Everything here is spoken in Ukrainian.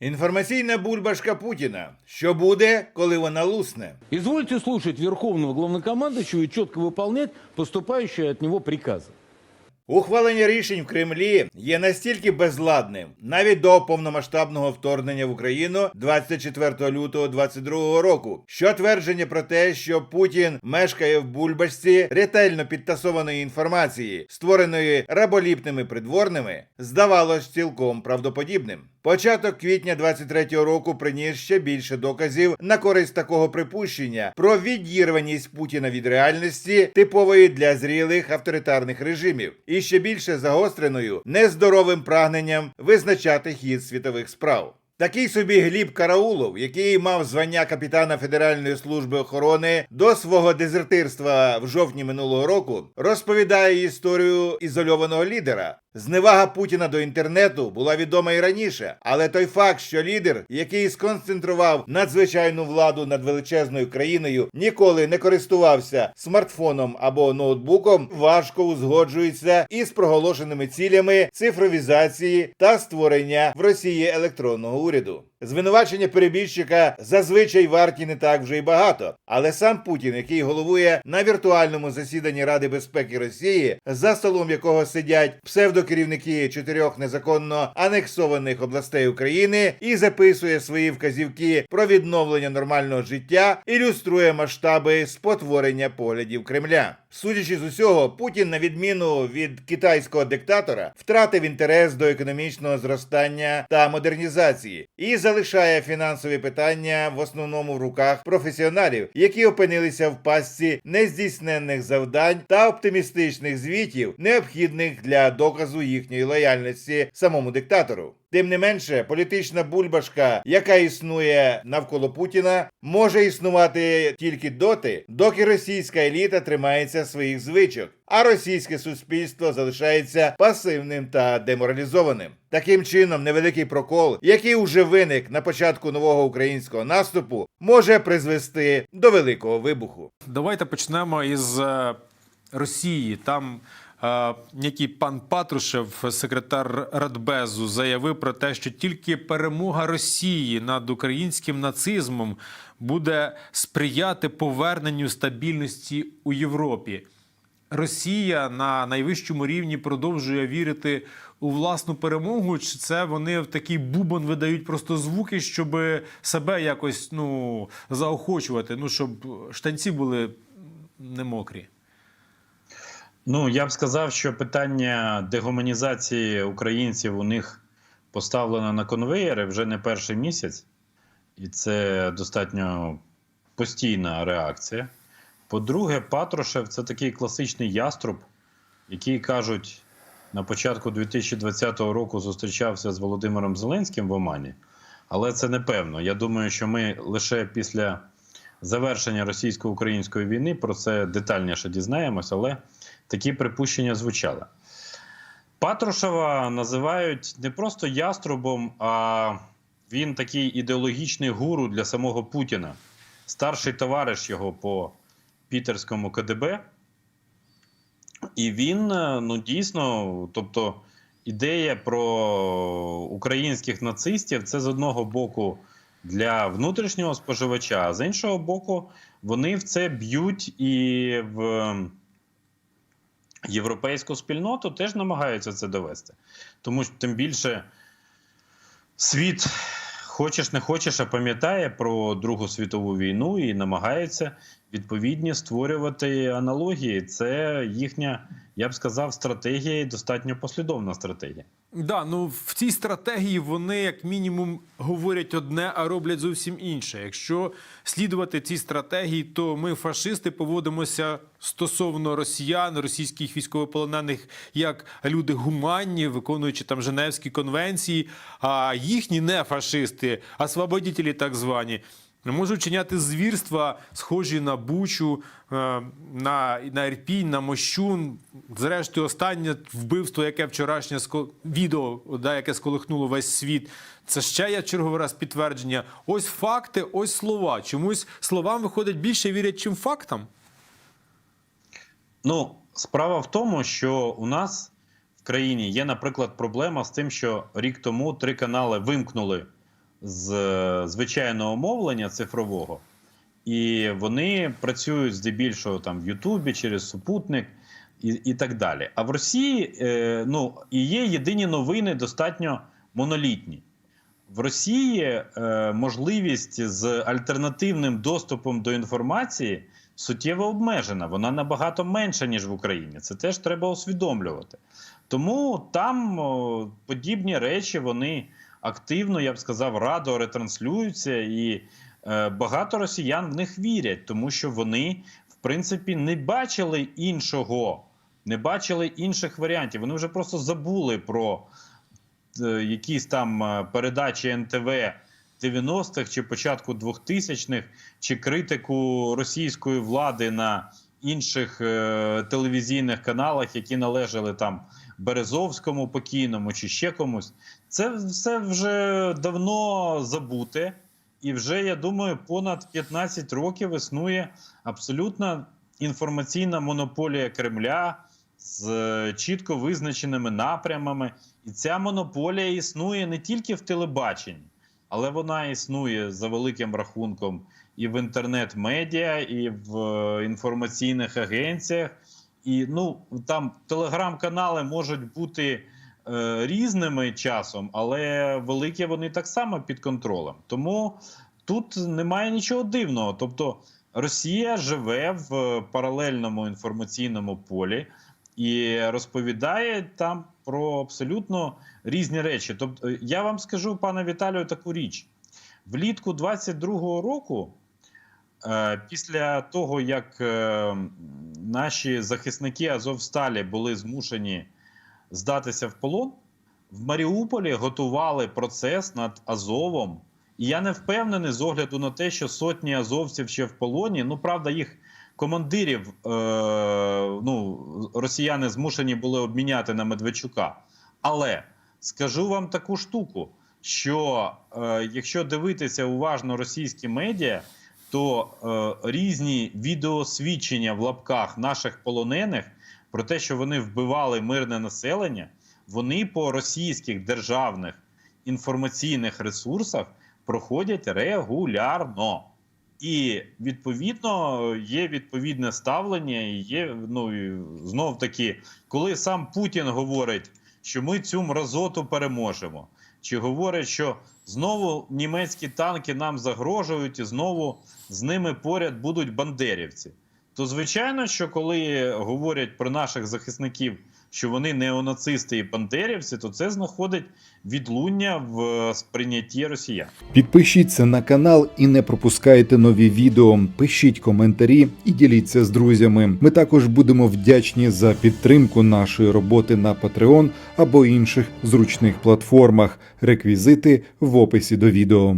Інформаційна бульбашка Путіна. Що буде, коли вона лусне? Извольте слушать Верховного Главнокомандующего и четко выполнять поступающие от него приказы. Ухвалення рішень в Кремлі є настільки безладним навіть до повномасштабного вторгнення в Україну 24 лютого 2022 року, що твердження про те, що Путін мешкає в бульбашці ретельно підтасованої інформації, створеної раболіпними придворними, здавалось цілком правдоподібним. Початок квітня 23-го року приніс ще більше доказів на користь такого припущення про відірваність Путіна від реальності, типової для зрілих авторитарних режимів, і ще більше загостреною нездоровим прагненням визначати хід світових справ. Такий собі Гліб Караулов, який мав звання капітана Федеральної служби охорони до свого дезертирства в жовтні минулого року, розповідає історію ізольованого лідера. Зневага Путіна до інтернету була відома і раніше, але той факт, що лідер, який сконцентрував надзвичайну владу над величезною країною, ніколи не користувався смартфоном або ноутбуком, важко узгоджується із проголошеними цілями цифровізації та створення в Росії електронного уряду. Звинувачення перебіжчика зазвичай варті не так вже й багато, але сам Путін, який головує на віртуальному засіданні Ради безпеки Росії, за столом якого сидять псевдокерівники чотирьох незаконно анексованих областей України, і записує свої вказівки про відновлення нормального життя, ілюструє масштаби спотворення поглядів Кремля. Судячи з усього, Путін, на відміну від китайського диктатора, втратив інтерес до економічного зростання та модернізації і залишає фінансові питання в основному в руках професіоналів, які опинилися в пастці нездійсненних завдань та оптимістичних звітів, необхідних для доказу їхньої лояльності самому диктатору. Тим не менше, політична бульбашка, яка існує навколо Путіна, може існувати тільки доти, доки російська еліта тримається своїх звичок, а російське суспільство залишається пасивним та деморалізованим. Таким чином, невеликий прокол, який уже виник на початку нового українського наступу, може призвести до великого вибуху. Давайте почнемо із е, Росії. Там е, некий пан Патрушев, секретар Радбезу, заявив про те, що тільки перемога Росії над українським нацизмом буде сприяти поверненню стабільності у Європі. Росія на найвищому рівні продовжує вірити у власну перемогу. Чи це вони в такий бубон видають просто звуки, щоб себе якось ну заохочувати? Ну щоб штанці були не мокрі. Ну, я б сказав, що питання дегуманізації українців у них поставлено на конвеєри вже не перший місяць, і це достатньо постійна реакція. По-друге, Патрушев це такий класичний яструб, який кажуть, на початку 2020 року зустрічався з Володимиром Зеленським в Омані, але це непевно. Я думаю, що ми лише після завершення російсько-української війни про це детальніше дізнаємось, але такі припущення звучали. Патрушева називають не просто яструбом, а він такий ідеологічний гуру для самого Путіна, старший товариш його по пітерському КДБ. І він е, ну дійсно, тобто, ідея про українських нацистів це з одного боку для внутрішнього споживача, а з іншого боку, вони в це б'ють і в європейську спільноту теж намагаються це довести. Тому що тим більше світ, хочеш не хочеш, а пам'ятає про Другу світову війну і намагається відповідні створювати аналогії. Це їхня, я б сказав, стратегія і достатньо послідовна стратегія. Да, ну в цій стратегії вони як мінімум говорять одне, а роблять зовсім інше. Якщо слідувати цій стратегії, то ми, фашисти, поводимося стосовно росіян, російських військовополонених, як люди гуманні, виконуючи там Женевські конвенції. А їхні не фашисти, а освободітелі так звані. Можуть чиняти звірства, схожі на Бучу, е, на, на Ірпінь, на Мощун. Зрештою, останнє вбивство, яке вчорашнє відео, да, яке сколихнуло весь світ. Це ще є черговий раз підтвердження. Ось факти, ось слова. Чомусь словам виходить більше вірять, чим фактам. Ну, справа в тому, що у нас в країні є, наприклад, проблема з тим, що рік тому три канали вимкнули з звичайного мовлення цифрового, і вони працюють здебільшого там в Ютубі через супутник і, і так далі. А в Росії е, ну, і є єдині новини достатньо монолітні. В Росії е, можливість з альтернативним доступом до інформації суттєво обмежена. Вона набагато менша, ніж в Україні. Це теж треба усвідомлювати. Тому там о, подібні речі вони активно, я б сказав, радо ретранслюються, і е, багато росіян в них вірять, тому що вони, в принципі, не бачили іншого, не бачили інших варіантів. Вони вже просто забули про е, якісь там е, передачі НТВ 90-х чи початку 2000-х, чи критику російської влади на інших телевізійних каналах, які належали там Березовському покійному чи ще комусь. Це все вже давно забуте. І вже, я думаю, понад 15 років існує абсолютно інформаційна монополія Кремля з е, чітко визначеними напрямами. І ця монополія існує не тільки в телебаченні, але вона існує за великим рахунком і в інтернет-медіа, і в е, інформаційних агенціях. І ну там телеграм-канали можуть бути е, різними часом, але великі вони так само під контролем. Тому тут немає нічого дивного. Тобто Росія живе в паралельному інформаційному полі і розповідає там про абсолютно різні речі. Тобто, я вам скажу, пане Віталію, таку річ: влітку 22-го року. Е, Після того, як е, наші захисники Азовсталі були змушені здатися в полон, в Маріуполі готували процес над Азовом. І я не впевнений з огляду на те, що сотні азовців ще в полоні. Ну, правда, їх командирів е, ну, росіяни змушені були обміняти на Медведчука. Але скажу вам таку штуку: що е, якщо дивитися уважно російські медіа, то е, різні відеосвідчення в лапках наших полонених про те, що вони вбивали мирне населення, вони по російських державних інформаційних ресурсах проходять регулярно. І відповідно є відповідне ставлення, і є ну знов таки, коли сам Путін говорить, що ми цю мразоту переможемо, чи говорить, що знову німецькі танки нам загрожують, і знову з ними поряд будуть бандерівці. То звичайно, що коли говорять про наших захисників, що вони неонацисти і бандерівці, то це знаходить відлуння в сприйнятті росіян. Підпишіться на канал і не пропускайте нові відео. Пишіть коментарі і діліться з друзями. Ми також будемо вдячні за підтримку нашої роботи на Patreon або інших зручних платформах. Реквізити в описі до відео.